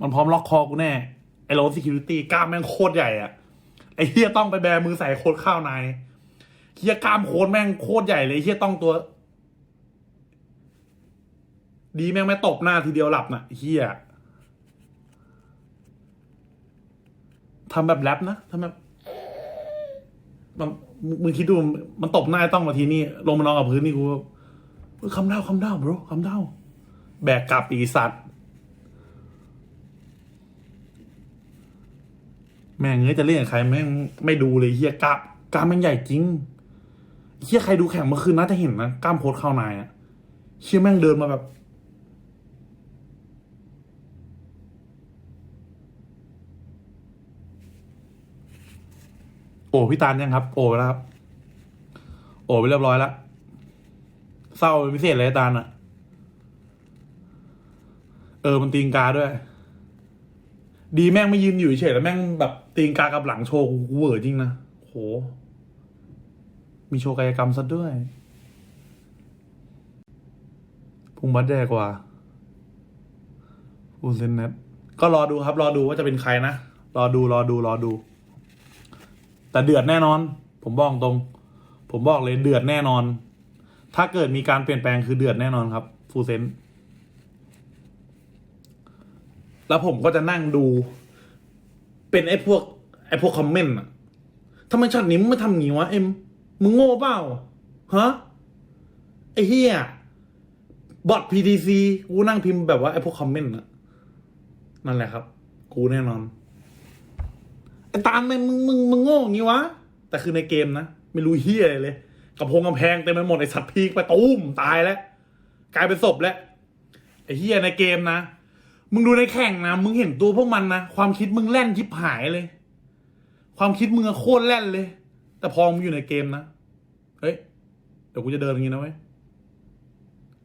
มันพร้อมล็อกคอกูแน่ ไอ้โรซิคิวตี้กล้ามแม่งโคตรใหญ่อะไอ้เฮียต้องไปแบมือใส่โคตรข้าวนายเฮียกล้ามโคตรแม่งโคตรใหญ่เลยเฮียต้องตัว ดีแม่งไม่ตบหน้าทีเดียวหลับน่ะเฮียทำแบบแรปนะทำแบบมันมึงคิดดูมันตบหน้าต้องมาทีนี่ลงมานอนกับพื้นนี่กูคำเดาคำเดาบรคำเดาแบกกลับอีสัตว์ แม่งเอ้ยจะเล่นกับใครแม่งไม่ดูเลยเฮียกล้ามกล้ามแม่งใหญ่จริงเฮียใครดูแข่งเมื่อคืนน่าจะเห็นนะกล้ามโพสเข้านายอะเฮียแม่งเดินมาแบบ โอ้พี่ตาลยังครับ โอ้ไปแล้วครับ โอ้ไปเรียบร้อยแล้วเศร้าเป็นพิเศษเลยตาลอะเออมันตีนกาด้วย ดีแม่งไม่ยืนอยู่เฉยๆแล้วแม่งแบบตีนกากับหลังโชว์กูเวอร์จริงนะโห มีโชว์กายกรรมซะด้วยพุงบัดแดกว่าอูเซนเน็ตก็รอดูครับ รอดูว่าจะเป็นใครนะ รอดูรอดูรอดู แต่เดือดแน่นอน ผมบอกตรง ผมบอกเลยเดือดแน่นอน ถ้าเกิดมีการเปลี่ยนแปลงคือเดือดแน่นอนครับ ฟูเซน แล้วผมก็จะนั่งดู เป็นไอ้พวก ไอ้พวกคอมเมนต์อะทำไมช็อตนี้มึงไม่ทำงี้วะเอ็ม มึงโง่เปล่าฮะไอ้เฮียบอท PTC กูนั่งพิมพ์แบบว่าไอ้พวกคอมเมนต์อะนั่นแหละครับ กูแน่นอนไอ้ตามมึงมึงมึงโง่อย่งี้วะ แต่คือในเกมนะ ไม่รู้เฮียอะไรเลยกระพงกำแพงเต็มไปหมดไอ้สัตว์พีกไปตุ้มตายแล้ว กลายเป็นศพแล้วไอ้เฮียในเกมนะ มึงดูในแข่งนะ มึงเห็นตัวพวกมันนะ ความคิดมึงแล่นทิบหายเลย ความคิดมึงโคตรแล่นเลย แต่พอมึงอยู่ในเกมนะ เฮ้ย เดี๋ยวกูจะเดินอย่างงี้นะเว้ย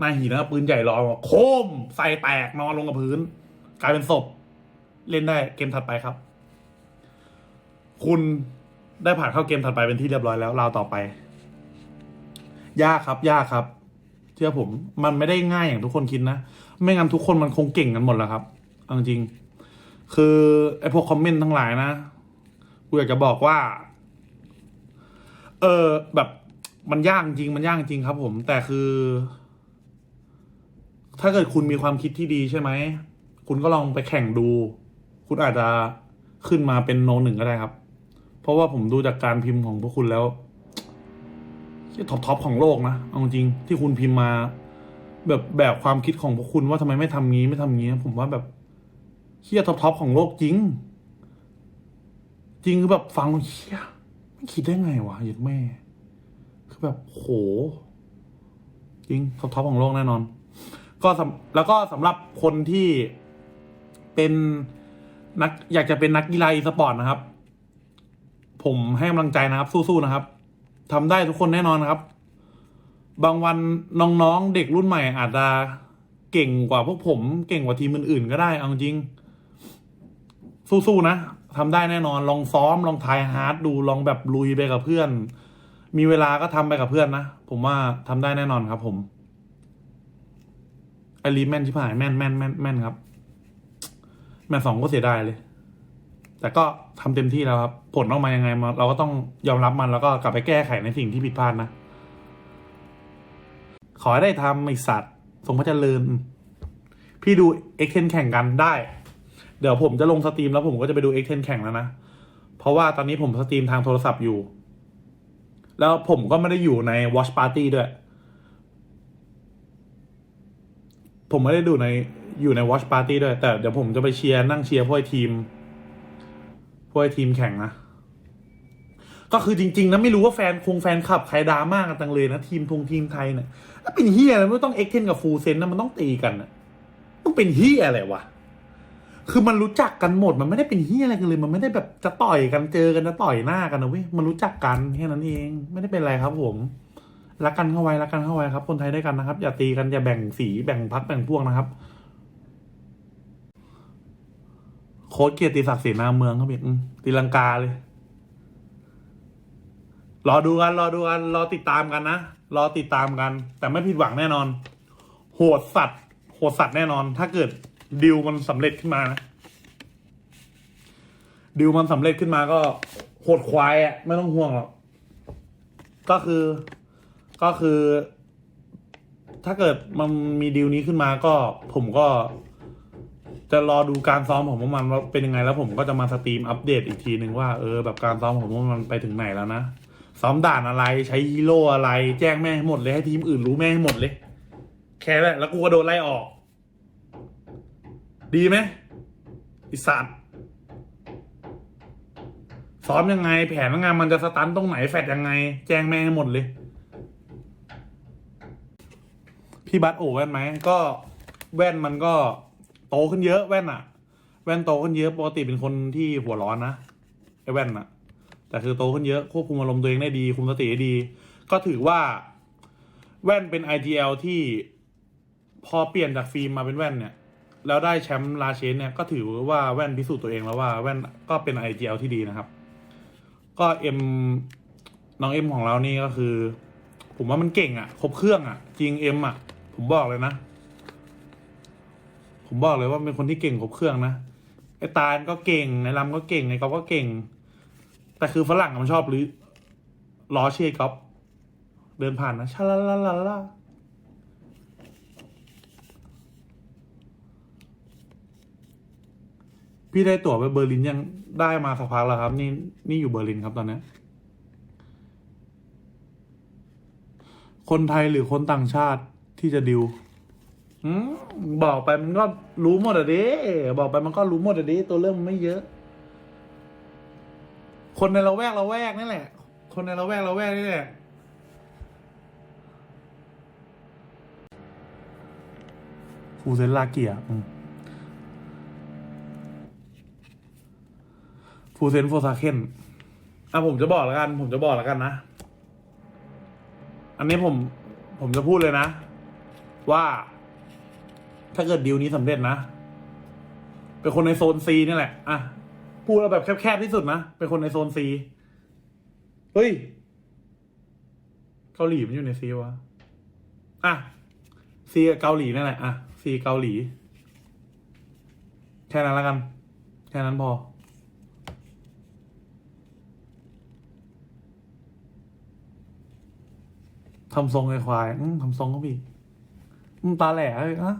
นายหีนะปืนใหญ่รอโคม ใส่แตกนอนลงกับพื้น กลายเป็นศพ เล่นได้เกมถัดไปครับ คุณได้ผ่านเข้าเกมถัดไปเป็นที่เรียบร้อยแล้วราวต่อไป ยากครับ ยากครับ เชื่อผม มันไม่ได้ง่ายอย่างทุกคนคิดนะ ไม่งั้นทุกคนมันคงเก่งกันหมดแล้วครับเอาจริงๆคือไอพวกคอมเมนต์ทั้งหลายนะกูอยากจะบอกว่า เออแบบมันยากจริงมันยากจริงครับ ผม แต่คือ ถ้าเกิดคุณมีความคิดที่ดีใช่ไหมคุณก็ลองไปแข่งดู คุณอาจจะขึ้นมาเป็นโนหนึ่งก็ได้ครับ เพราะว่าผมดูจากการพิมพ์ของพวกคุณแล้วท็อปท็อปของโลกนะเอาจริงที่คุณพิมพ์มา แบบแบบความคิดของพวกคุณว่าทำไมไม่ทำงี้ไม่ทำงี้ ผมว่าแบบเฮียท็อปท็อปของโลกจริง จริงคือแบบฟังเฮียไม่คิดได้ไงวะยัดแม่ คือแบบโห จริงท็อปท็อปของโลกแน่นอน ก็สำแล้วก็สำหรับคนที่เป็นนักอยากจะเป็นนักกีฬาอีสปอร์ตนะครับ ผมให้กำลังใจนะครับ สู้ๆนะครับทำได้ทุกคนแน่นอนนะครับ บางวันน้องๆเด็กรุ่นใหม่อาจจะเก่งกว่าพวกผม เก่งกว่าทีมอื่นๆก็ได้เอาจริง สู้ๆนะทำได้แน่นอนลองซ้อมลองทายฮาร์ดดูลองแบบลุยไปกับเพื่อน มีเวลาก็ทำไปกับเพื่อนนะผมว่าทำได้แน่นอนครับผมไอรีแม่นชิบหายแม่นแม่นแม่นแม่นครับ แม่นสองก็เสียดายเลย แต่ก็ทำเต็มที่แล้วครับ ผลออกมายังไงเราก็ต้องยอมรับมันแล้วก็กลับไปแก้ไขในสิ่งที่ผิดพลาดนะ ขอให้ได้ทำไอสัตว์ทรงพระเจริญ พี่ดูเอ็กเทนแข่งกันได้ เดี๋ยวผมจะลงสตรีมแล้วผมก็จะไปดูเอ็กเทนแข่งแล้วนะ เพราะว่าตอนนี้ผมสตรีมทางโทรศัพท์อยู่ แล้วผมก็ไม่ได้อยู่ใน Watch Party ด้วย ผมไม่ได้ดูในอยู่ใน Watch Party ด้วย แต่เดี๋ยวผมจะไปเชียร์นั่งเชียร์พวกทีมพวกทีมแข่งนะก็คือจริง ๆ นะ ไม่รู้ว่าแฟนคงแฟนคลับใครดราม่ากันตังเลยนะ ทีมทงทีมไทยเนี่ย แล้วเป็นเฮียอะไรไม่ต้องเอ็กเทนกับฟูเซนนะมันต้องตีกันนะมันเป็นเฮียอะไรวะคือมันรู้จักกันหมดมันไม่ได้เป็นเฮียอะไรกันเลย มันไม่ได้แบบจะต่อยกันเจอกันจะต่อยหน้ากันนะเว้ยมันรู้จักกันแค่นั้นเอง ไม่ได้เป็นอะไรครับ ผมรักกันเข้าไว้รักกันเข้าไว้ครับ คนไทยด้วยกันนะครับ อย่าตีกันอย่าแบ่งสีแบ่งพักแบ่งพวกนะครับ โค้ดเกียรติศักดิ์เสนาเมืองครับพี่ตีลังกาเลย รอดูกันรอดูกันรอติดตามกันนะ รอติดตามกัน แต่ไม่ผิดหวังแน่นอน โหดสัตว์โหดสัตว์แน่นอน ถ้าเกิดดิวมันสำเร็จขึ้นมานะดิวมันสำเร็จขึ้นมาก็โหดควายอะไม่ต้องห่วงหรอกก็คือ ก็คือ ถ้าเกิดมันมีดีลนี้ขึ้นมาก็ ผมก็ จะรอดูการซ้อมของพวกมันว่าเป็นยังไงแล้วผมก็จะมาสตรีมอัปเดตอีกทีหนึ่งว่าเออแบบการซ้อมของพวกมันไปถึงไหนแล้วนะ ซ้อมด่านอะไรใช้ฮีโร่อะไร แจ้งแม่ให้หมดเลยให้ทีมอื่นรู้แม่ให้หมดเลย แค่นั้นแหละแล้วกูก็โดนไล่ออก ดีไหมอิสัตว์ซ้อมยังไง แผนงานมันจะสตันตรงไหนแฟดยังไง แจ้งแม่ให้หมดเลย พี่บัตโอแว่นไหมก็แว่นมันก็โตขึ้นเยอะแว่นอะแว่นโตขึ้นเยอะปกติเป็นคนที่หัวร้อนนะไอ้แว่นอะ แต่คือโตขึ้นเยอะควบคุมอารมณ์ตัวเองได้ดี คุมสติได้ดี ก็ถือว่า แว่นเป็น IGL ที่พอเปลี่ยนจากฟิล์มมาเป็นแว่นเนี่ย แล้วได้แชมป์ลาเชนเนี่ยก็ถือว่าแว่นพิสูจน์ตัวเองแล้วว่าแว่นก็เป็น IGL ที่ดีนะครับ ก็เอ็มน้องเอ็มของเรานี่ก็คือ ผมว่ามันเก่งอะ่ะ ครบเครื่องอะ่ะ จริงเอ็มอะ ผมบอกเลยนะ ผมบอกเลยว่าเป็นคนที่เก่งครบเครื่องนะไอ้ตาลก็เก่งไอ้ลำก็เก่งไอ้กอก็เก่ง แต่คือฝรั่งมันชอบหรือล้อเชียร์ก๊อฟเดินผ่านนะชาลาลาลาลาพี่ได้ตั๋วไปเบอร์ลินยังได้มาสักพักแล้วครับ นี่นี่อยู่เบอร์ลินครับตอนนี้คนไทยหรือคนต่างชาติที่จะดิวอืมบอกไปมันก็รู้หมดอะดิบอกไปมันก็รู้หมดอะดิตัวเรื่องมันไม่เยอะ คนในละแวกละแวกนี่แหละ คนในละแวกละแวกนี่แหละฟูเซนลาเกียฟูเซนโฟซาเคนอะผมจะบอกแล้วกัน ผมจะบอกแล้วกันนะ อันนี้ผม ผมจะพูดเลยนะ ว่า ถ้าเกิดดีลนี้สำเร็จนะ เป็นคนในโซนซีนี่แหละ อะ พูเอาแบบแคบๆที่สุดนะเป็นคนในโซนซีเฮ้ยเกาหลีมันอยู่ในซีวะอะซีเกาหลีนั่นแหละอะซีเกาหลี แค่นั้นแล้วกัน แค่นั้นพอทำทรงไอ้ควายอืมทำทรงก็พี่อืมตาแหล่เลยอะ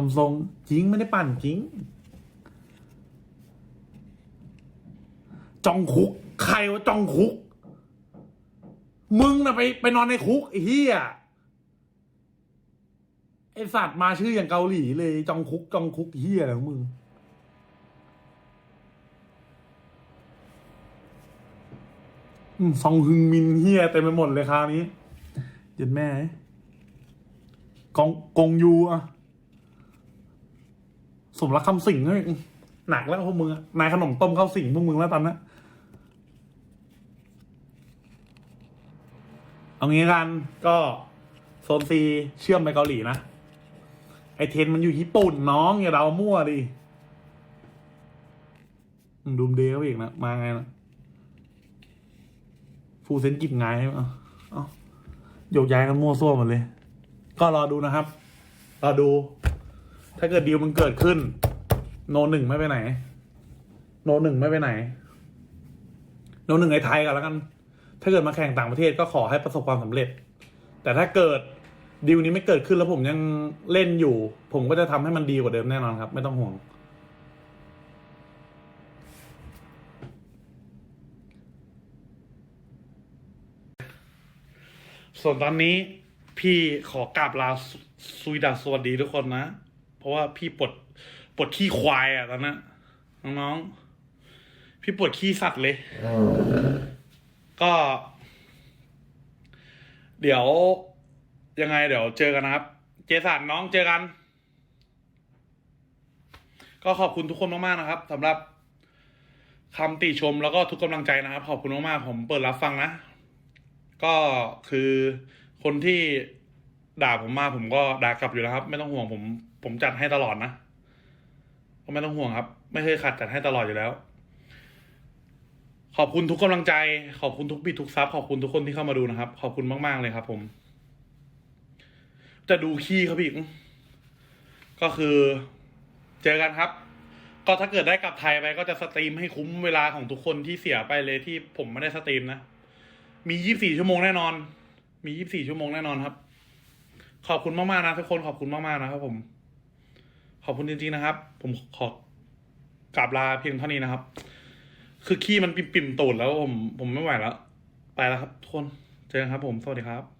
ทำทรงจริงไม่ได้ปั่นจริง จองคุก ใครว่าจองคุก มึงนะไปไปนอนในคุกไอ้เหี้ยไอสัตว์มาชื่ออย่างเกาหลีเลย จองคุกจองคุกเหี้ยอะไรของมึงซองฮึงมินเฮียเต็มไปหมดเลยคราวนี้เย็นแม่กองกงยูอะ สมรักคำสิงเฮ้ยหนักแล้วพวกมึงนายขนมต้มเข้าสิงพวกมึงแล้วตอนนั้นเอางี้กันก็โซนซีเชื่อมไปเกาหลีนะ ไอเทนมันอยู่ญี่ปุ่นน้องอย่าเรามั่วดิดูมเดย์เขาอีกนะมาไงนะฟูเซนกิบไงเอาเอาโยกย้ายกันมั่วซั่วหมดเลย ก็รอดูนะครับ รอดู ถ้าเกิดดีลมันเกิดขึ้น โนหนึ่งไม่ไปไหน โนหนึ่งไม่ไปไหน โนหนึ่งในไทยกันแล้วกัน ถ้าเกิดมาแข่งต่างประเทศก็ขอให้ประสบความสำเร็จ แต่ถ้าเกิดดีลนี้ไม่เกิดขึ้นแล้วผมยังเล่นอยู่ ผมก็จะทำให้มันดีกว่าเดิมแน่นอนครับ ไม่ต้องห่วง ส่วนตอนนี้พี่ขอกราบลาสุซุยดาสวัสดีทุกคนนะ เพราะว่าพี่ปวดปวดขี้ควายอะตอนนั้นน้องๆ พี่ปวดขี้สัตว์เลย ก็ เดี๋ยวยังไงเดี๋ยวเจอกันนะครับ เจสันน้องเจอกัน ก็ขอบคุณทุกคนมากๆนะครับสำหรับคำติชมแล้วก็ทุกกำลังใจนะครับ ขอบคุณมากๆผมเปิดรับฟังนะ ก็คือคนที่ด่าผมมาผมก็ด่ากลับอยู่แล้วครับ ไม่ต้องห่วงผม ผมจัดให้ตลอดนะก็ไม่ต้องห่วงครับ ไม่เคยขัดจัดให้ตลอดอยู่แล้ว ขอบคุณทุกกำลังใจ ขอบคุณทุกบิดทุกซับขอบคุณทุกคนที่เข้ามาดูนะครับ ขอบคุณมาก ๆ เลยครับ ผม จะดูขี้ครับพี่ก็คือ เจอกันครับก็ถ้าเกิดได้กลับไทยไปก็จะสตรีมให้คุ้มเวลาของทุกคนที่เสียไปเลยที่ผมไม่ได้สตรีมนะ มียี่สิบสี่ชั่วโมงแน่นอน มียี่สิบสี่ชั่วโมงแน่นอนครับ ขอบคุณมากๆนะทุกคนขอบคุณมากๆนะครับผม อบคุณจริงๆนะครับ ผมขอกราบลาเพียงเท่านี้นะครับ คือขี้มันปิ่มๆตูดแล้วผมผมไม่ไหวแล้ว ไปแล้วครับทุกคน เจอกันครับผม สวัสดีครับ